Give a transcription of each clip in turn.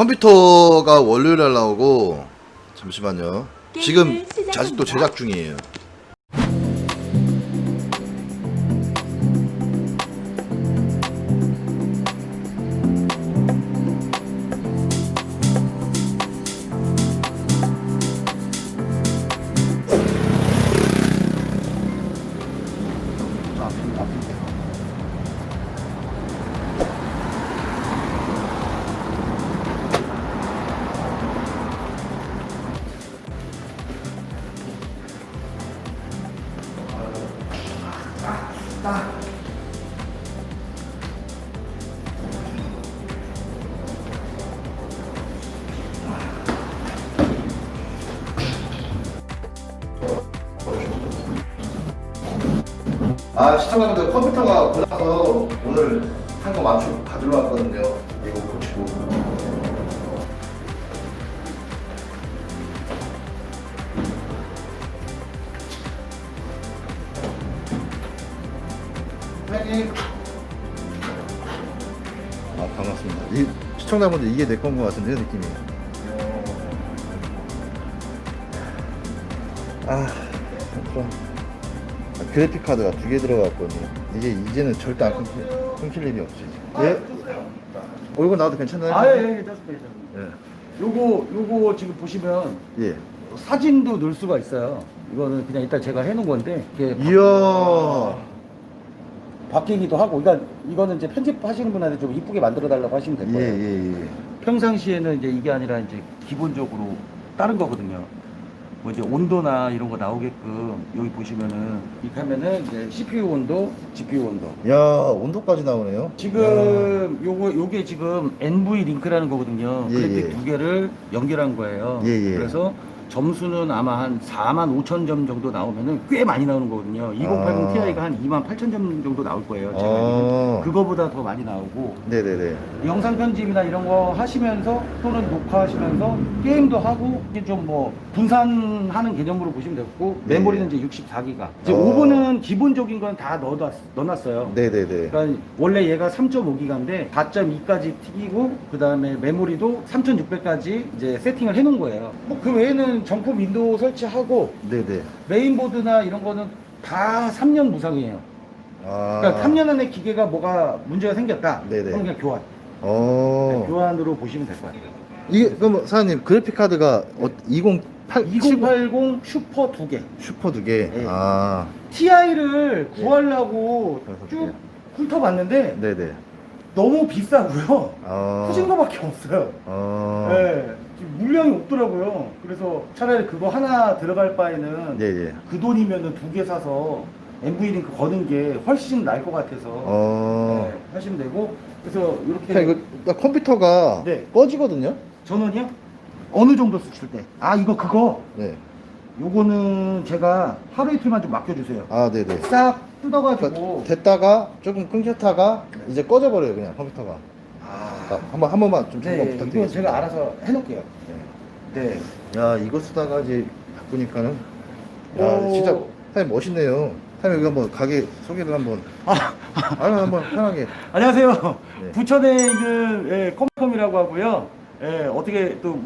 컴퓨터가 월요일날 나오고 잠시만요. 지금. 아직도 제작 중이에요. 아 시청자분들 컴퓨터가 골라서 오늘 한 거 맞추고 가지러 왔거든요. 이거 고치고. 사장님. 아 반갑습니다. 이 시청자분들 이게 내 건 것 같은데요 느낌이. 아 좀. 아, 그래픽 카드가 두 개 들어갔거든요. 이게 이제는 절대 안 끊길, 끊길 일이 없지. 예? 어, 이거 나와도 괜찮나요? 아, 예, 예, 괜찮습니다. 예. 요거, 요거 지금 보시면 예. 사진도 넣을 수가 있어요. 이거는 그냥 일단 제가 해놓은 건데, 이게 이야. 바뀌기도 하고, 그러니까 이거는 이제 편집하시는 분한테 좀 이쁘게 만들어 달라고 하시면 될 예, 거예요. 예, 예. 평상시에는 이제 이게 아니라 이제 기본적으로 다른 거거든요. 뭐 이제 온도나 이런 거 나오게끔 여기 보시면은 이렇게 하면은 이제 CPU 온도, GPU 온도. 야, 온도까지 나오네요. 지금 요거 요게 지금 NV 링크라는 거거든요. 예, 그래픽 예. 두 개를 연결한 거예요. 예, 예. 그래서 점수는 아마 한 4만 5천 점 정도 나오면은 꽤 많이 나오는 거거든요. 2080 아. Ti가 한 2만 8천 점 정도 나올 거예요. 제가 아. 그거보다 더 많이 나오고 네네네. 영상 편집이나 이런 거 하시면서 또는 녹화하시면서 게임도 하고 이게 좀 뭐 분산하는 개념으로 보시면 되고 네. 메모리는 이제 64기가. 이제 어. 오븐은 기본적인 건 다 넣어놨, 넣어놨어요. 네네네. 그러니까 원래 얘가 3.5기가인데 4.2까지 튀기고 그 다음에 메모리도 3,600까지 이제 세팅을 해놓은 거예요. 뭐 그 외에는 정품 윈도우 설치하고 네네. 메인보드나 이런 거는 다 3년 무상이에요. 아. 그러니까 3년 안에 기계가 뭐가 문제가 생겼다. 네네. 그럼 그냥 교환. 어. 교환으로 보시면 될 것 같아요. 이게, 그럼 사장님, 그래픽 카드가 어, 208, 2080 슈퍼 두 개. 슈퍼 두 개. 네. 아. TI를 구하려고 그래서 쭉 훑어봤는데 네네. 너무 비싸고요. 아. 터진 거밖에 없어요. 아. 네, 물량이 없더라고요. 그래서 차라리 그거 하나 들어갈 바에는 예, 예. 그 돈이면은 두 개 사서 MV 링크 거는 게 훨씬 나을 것 같아서 어. 네, 하시면 되고 그래서 이렇게 자, 이거 나 컴퓨터가 네. 꺼지거든요. 전원이요? 어느 정도 쓰실 때? 아 이거 그거 네. 요거는 제가 하루 이틀만 좀 맡겨주세요. 아, 네 네. 싹 뜯어가지고 그러니까 됐다가 조금 끊겼다가 이제 꺼져 버려요 그냥 컴퓨터가. 아, 한번 한 번만 좀 점검 네, 이거 부탁드리겠습니다. 제가 알아서 해놓을게요. 네. 야 이거 쓰다가 이제 바꾸니까는 야 오. 진짜 사장님 멋있네요. 사장님 여기 한번 가게 소개를 한번. 아, 한번 편하게. 안녕하세요. 네. 부천에 있는 예, 컴컴이라고 하고요. 예, 어떻게 또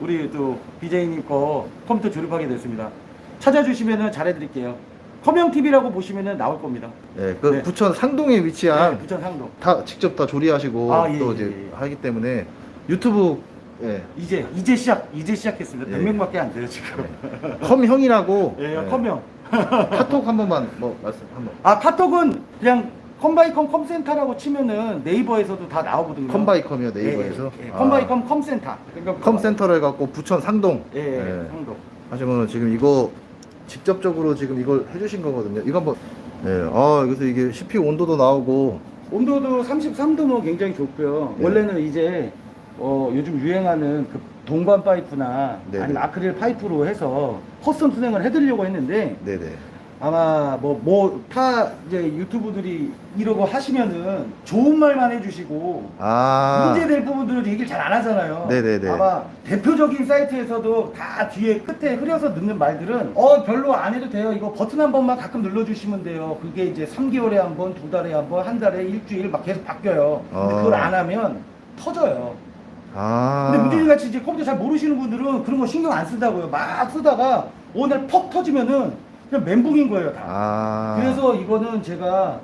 우리 또 BJ님 거 컴퓨터 조립하게 됐습니다. 찾아주시면은 잘해드릴게요. 컴형 TV라고 보시면은 나올 겁니다. 네, 그 네. 부천 상동에 위치한 네, 부천 상도. 다 직접 다 조리하시고 아, 예, 또 예, 이제 예. 하기 때문에 유튜브 예, 이제 이제 시작 이제 시작했습니다. 예. 100명밖에 안 돼요 지금. 컴형이라고 예, 예, 컴형. 카톡 한 번만 뭐 말씀 한 번. 아 카톡은 그냥 컴바이컴 컴센터라고 치면은 네이버에서도 다 나오거든요. 컴바이컴이요 네이버에서. 예, 예, 예. 아, 컴바이컴 컴센터. 그러니까 컴센터를 해갖고 부천 상동. 예, 예, 예. 상도. 하시면 지금 이거 직접적으로 지금 이걸 해주신 거거든요. 이거 한번. 네. 아 그래서 이게 CPU 온도도 나오고. 온도도 33도면 굉장히 좋고요. 네. 원래는 이제 어, 요즘 유행하는 그 동관 파이프나 네네. 아니면 아크릴 파이프로 해서 커스텀 수냉을 해드리려고 했는데 네네. 아마 뭐뭐타 이제 유튜브들이 이러고 하시면은 좋은 말만 해주시고 아. 문제될 부분들은 얘기를 잘 안 하잖아요. 네네네. 아마 대표적인 사이트에서도 다 뒤에 끝에 흐려서 넣는 말들은 어 별로 안 해도 돼요. 이거 버튼 한 번만 가끔 눌러주시면 돼요. 그게 이제 3개월에 한 번, 두 달에 한 번, 한 달에 일주일 막 계속 바뀌어요. 근데 어. 그걸 안 하면 터져요. 아. 근데 문재인 같이 이제 컴퓨터 잘 모르시는 분들은 그런 거 신경 안 쓴다고요. 막 쓰다가 오늘 퍽 터지면은 그냥 멘붕인 거예요 다. 아. 그래서 이거는 제가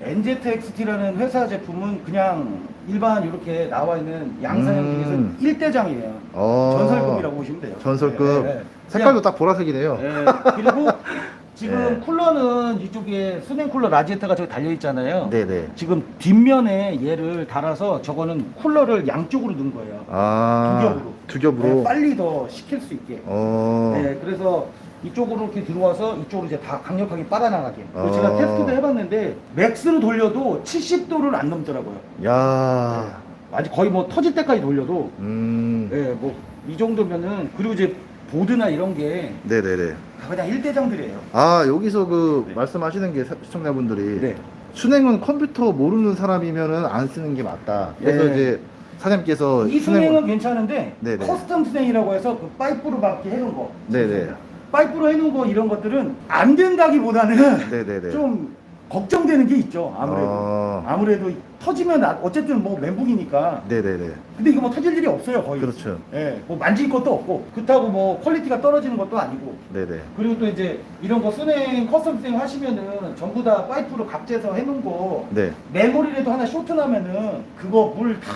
NZXT라는 회사 제품은 그냥 일반 이렇게 나와 있는 양산형 음. 중에서 1대장이에요. 어. 전설급이라고 보시면 돼요. 전설급. 네, 네, 네. 색깔도 딱 보라색이네요. 예, 그리고 지금 네. 쿨러는 이쪽에 수냉 쿨러 라지에타가 저기 달려 있잖아요. 네네. 지금 뒷면에 얘를 달아서 저거는 쿨러를 양쪽으로 넣은 거예요. 아. 두 겹으로. 두 겹으로. 네, 빨리 더 식힐 수 있게. 어. 네, 그래서 이쪽으로 이렇게 들어와서 이쪽으로 이제 다 강력하게 빨아나가게. 그리고 어. 제가 테스트도 해봤는데 맥스로 돌려도 70도를 안 넘더라고요. 야. 아직 거의 뭐 터질 때까지 돌려도 음. 네, 뭐이 정도면은 그리고 이제 보드나 이런 게다 네네네. 그냥 1대장들이에요. 아 여기서 그 네. 말씀하시는 게 사- 시청자분들이 네. 순행은 컴퓨터 모르는 사람이면은 안 쓰는 게 맞다. 그래서 네. 이제 사장님께서 이 수냉은 괜찮은데 네네. 커스텀 수냉이라고 해서 그 파이프로 밖에 해놓은 거. 네네. 파이프로 해놓은 거 이런 것들은 안 된다기보다는 네네네. 좀 걱정되는 게 있죠. 아무래도. 어. 아무래도 터지면 나- 어쨌든 뭐 멘붕이니까. 네네네. 근데 이거 뭐 터질 일이 없어요 거의. 그렇죠. 예, 뭐 만질 것도 없고 그렇다고 뭐 퀄리티가 떨어지는 것도 아니고. 네네. 그리고 또 이제 이런 거 수냉 커스텀 수냉 하시면은 전부 다 파이프로 각재서 해놓은 거 네. 메모리라도 하나 쇼트 나면은 그거 물 다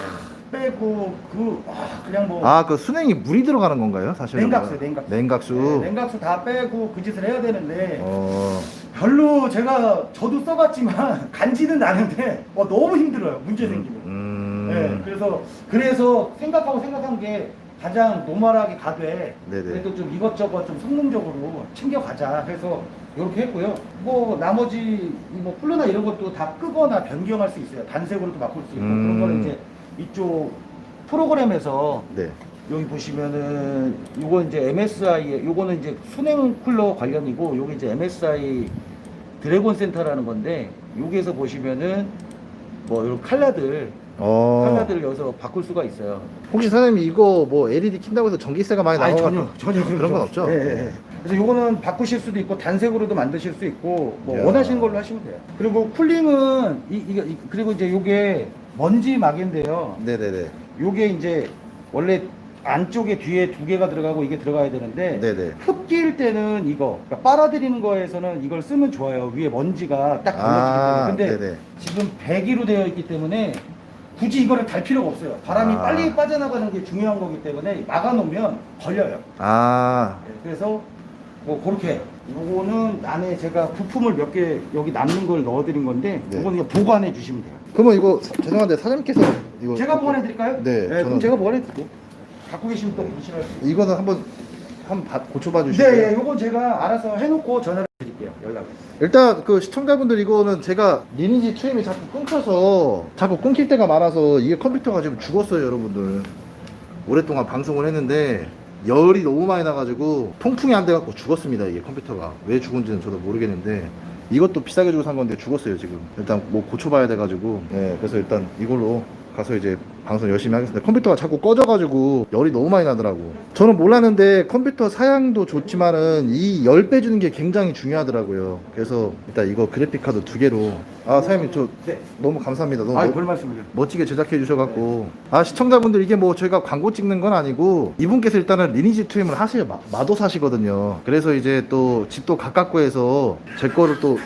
빼고 그 아, 그냥 뭐 아 그 순행이 물이 들어가는 건가요? 사실 냉각수, 냉각수. 냉각수. 네, 냉각수 다 빼고 그 짓을 해야 되는데 어. 별로 제가 저도 써봤지만 간지는 나는데 어, 너무 힘들어요 문제 생기면 음. 네, 그래서 그래서 생각하고 생각한 게 가장 노멀하게 가되 네네. 그래도 좀 이것저것 좀 성능적으로 챙겨가자 해서 이렇게 했고요 뭐 나머지 이뭐 쿨러나 이런 것도 다 끄거나 변경할 수 있어요 단색으로도 바꿀 수 있고 음. 그런 거는 이제 이쪽 프로그램에서 네. 여기 보시면은 요거 이제 MSI 요거는 이제 수냉 쿨러 관련이고 요게 이제 MSI 드래곤 센터라는 건데 여기에서 보시면은 뭐 이런 칼라들 어. 칼라들을 여기서 바꿀 수가 있어요. 혹시 사장님 이거 뭐 LED 킨다고 해서 전기세가 많이 아니 나와? 전혀 전혀 그런 건 없죠? 예, 예, 예. 그래서 요거는 바꾸실 수도 있고 단색으로도 만드실 수 있고 뭐 야. 원하시는 걸로 하시면 돼요. 그리고 쿨링은 이, 이거 이- 그리고 이제 요게 먼지 막인데요. 네네네. 요게 이제 원래 안쪽에 뒤에 두 개가 들어가고 이게 들어가야 되는데 네네. 흡기일 때는 이거 그러니까 빨아들이는 거에서는 이걸 쓰면 좋아요 위에 먼지가 딱 아, 걸러지기 때문에 근데 네네. 지금 배기로 되어 있기 때문에 굳이 이거를 달 필요가 없어요 바람이 아. 빨리 빠져나가는 게 중요한 거기 때문에 막아놓으면 걸려요 아. 네, 그래서 뭐 그렇게 요거는 안에 제가 부품을 몇 개 여기 남는 걸 넣어드린 건데 네. 그냥 보관해 주시면 돼요 그러면 이거 사- 죄송한데 사장님께서 이거 제가 보관해 드릴까요? 네, 그럼 저는- 제가 보관해 드릴게요 갖고 계시면 또 보시면 이거는 한번 한번 봐- 고쳐봐 주시고요. 네, 예, 요건 제가 알아서 해놓고 전화를 드릴게요. 연락을. 일단 그 시청자분들 이거는 제가 리니지 트임이 자꾸 끊겨서 자꾸 끊길 때가 많아서 이게 컴퓨터가 지금 죽었어요 여러분들 오랫동안 방송을 했는데 열이 너무 많이 나가지고 통풍이 안 돼갖고 죽었습니다 이게 컴퓨터가 왜 죽은지는 저도 모르겠는데 이것도 비싸게 주고 산 건데 죽었어요 지금. 일단 뭐 고쳐봐야 돼가지고. 네 그래서 일단 이걸로 가서 이제 방송 열심히 하겠습니다. 컴퓨터가 자꾸 꺼져가지고 열이 너무 많이 나더라고. 저는 몰랐는데 컴퓨터 사양도 좋지만은 이 열 빼주는 게 굉장히 중요하더라고요. 그래서 일단 이거 그래픽 카드 두 개로. 아 사장님 저 네. 너무 감사합니다. 너무 아, 멋- 별 말씀을요. 멋지게 제작해 주셔갖고. 아 시청자분들 이게 뭐 저희가 광고 찍는 건 아니고 이분께서 일단은 리니지 투임을 하세요. 마, 마도사시거든요. 그래서 이제 또 집도 가깝고 해서 제 거를 또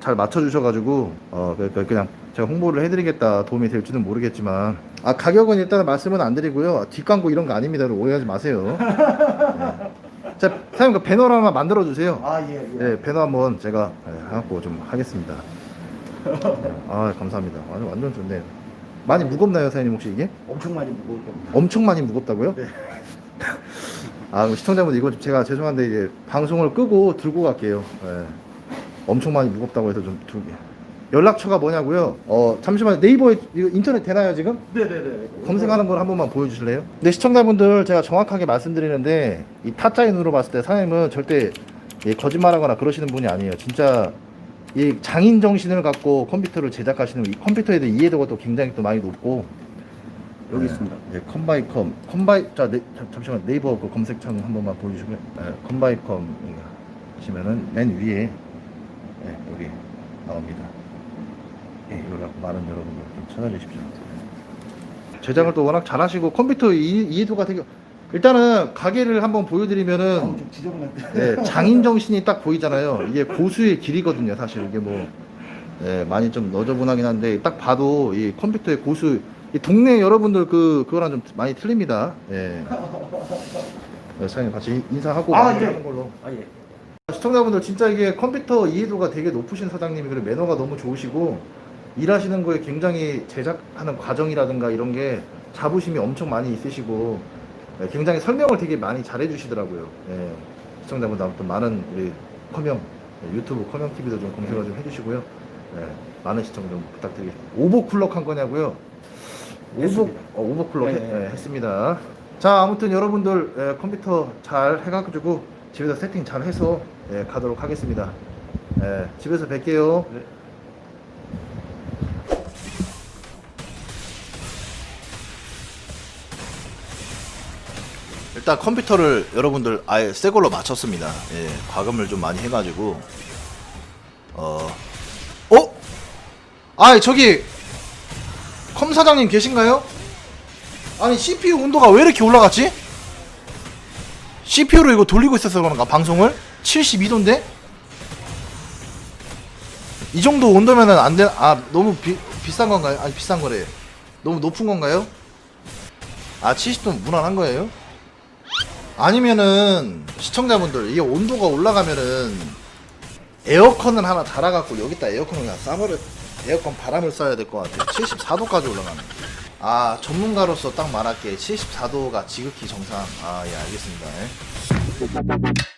잘 맞춰주셔가지고 어 그- 그- 그냥 제가 홍보를 해드리겠다 도움이 될지는 모르겠지만 아 가격은 일단 말씀은 안 드리고요 뒷광고 이런 거 아닙니다 오해하지 마세요 네. 자 사장님 그 배너 하나 만들어 주세요 아, 예, 예. 네, 배너 한번 제가 네, 해갖고 좀 하겠습니다. 네, 아, 감사합니다. 완전, 완전 좋네요. 많이 무겁나요, 사장님 혹시 이게? 엄청 많이 무거울 겁니다. 엄청 많이 무겁다고요? 네. 아, 그럼 시청자분들 이거 좀 제가 죄송한데 이제 방송을 끄고 들고 갈게요. 네. 엄청 많이 무겁다고 해서 좀 들게. 연락처가 뭐냐고요? 어, 잠시만요. 네이버에 이거 인터넷 되나요, 지금? 네네네. 검색하는 걸 한 번만 보여주실래요? 네 시청자분들 제가 정확하게 말씀드리는데 이 타짜인으로 봤을 때 사장님은 절대 예, 거짓말하거나 그러시는 분이 아니에요. 진짜 이 장인 정신을 갖고 컴퓨터를 제작하시는 이 컴퓨터에 대한 이해도가 또 굉장히 또 많이 높고 여기 네, 있습니다. 네, 컴바이컴 컴바이 자 네, 잠- 잠시만 네이버 그 검색창 한 번만 보여주시고요. 네, 컴바이컴 하시면은 맨 위에 네, 여기 나옵니다. 예, 이걸 갖고 많은 여러분들 좀 찾아주십시오. 제작을 또 워낙 잘하시고 컴퓨터 이, 이해도가 되게 일단은 가게를 한번 보여드리면은 좀 지저분한데. 네, 장인 정신이 딱 보이잖아요. 이게 고수의 길이거든요, 사실 이게 뭐 네, 많이 좀 너저분하긴 한데 딱 봐도 이 컴퓨터의 고수, 이 동네 여러분들 그 그거랑 좀 많이 틀립니다. 예. 네, 사장님 같이 인사하고 아, 마무리하는 네. 걸로. 아 예. 시청자분들 진짜 이게 컴퓨터 이해도가 되게 높으신 사장님이 그리고 매너가 너무 좋으시고 일하시는 거에 굉장히 제작하는 과정이라든가 이런 게 자부심이 엄청 많이 있으시고 네, 굉장히 설명을 되게 많이 잘해 주시더라고요. 예. 시청자분들 아무튼 많은 우리 커명 네, 유튜브 커명 TV도 좀 검색을 좀 해주시고요. 네, 많은 시청 좀 부탁드리겠습니다. 오버클럭 한 거냐고요? 오버 했습니다. 어, 오버클럭 네, 했- 네. 네, 했습니다. 자 아무튼 여러분들 예, 컴퓨터 잘 해가지고 집에서 세팅 잘 해서 예, 가도록 하겠습니다. 예, 집에서 뵐게요. 네. 일단 컴퓨터를 여러분들 아예 새 걸로 맞췄습니다. 예, 과금을 좀 많이 해가지고 어, 어? 아, 저기 컴 사장님 계신가요? 아니 CPU 온도가 왜 이렇게 올라갔지? CPU로 이거 돌리고 있어서 그런가 방송을 72도인데 이 정도 온도면은 안 돼. 아 너무 비, 비싼 건가요? 아니 비싼 거래. 너무 높은 건가요? 아 70도 무난한 거예요? 아니면은 시청자분들 이게 온도가 올라가면은 에어컨을 하나 달아갖고 여기다 에어컨을 그냥 쏴버려 에어컨 바람을 쏴야 될 것 같아요 74도까지 올라가는 아 전문가로서 딱 말할게 74도가 지극히 정상 아 예 알겠습니다 예.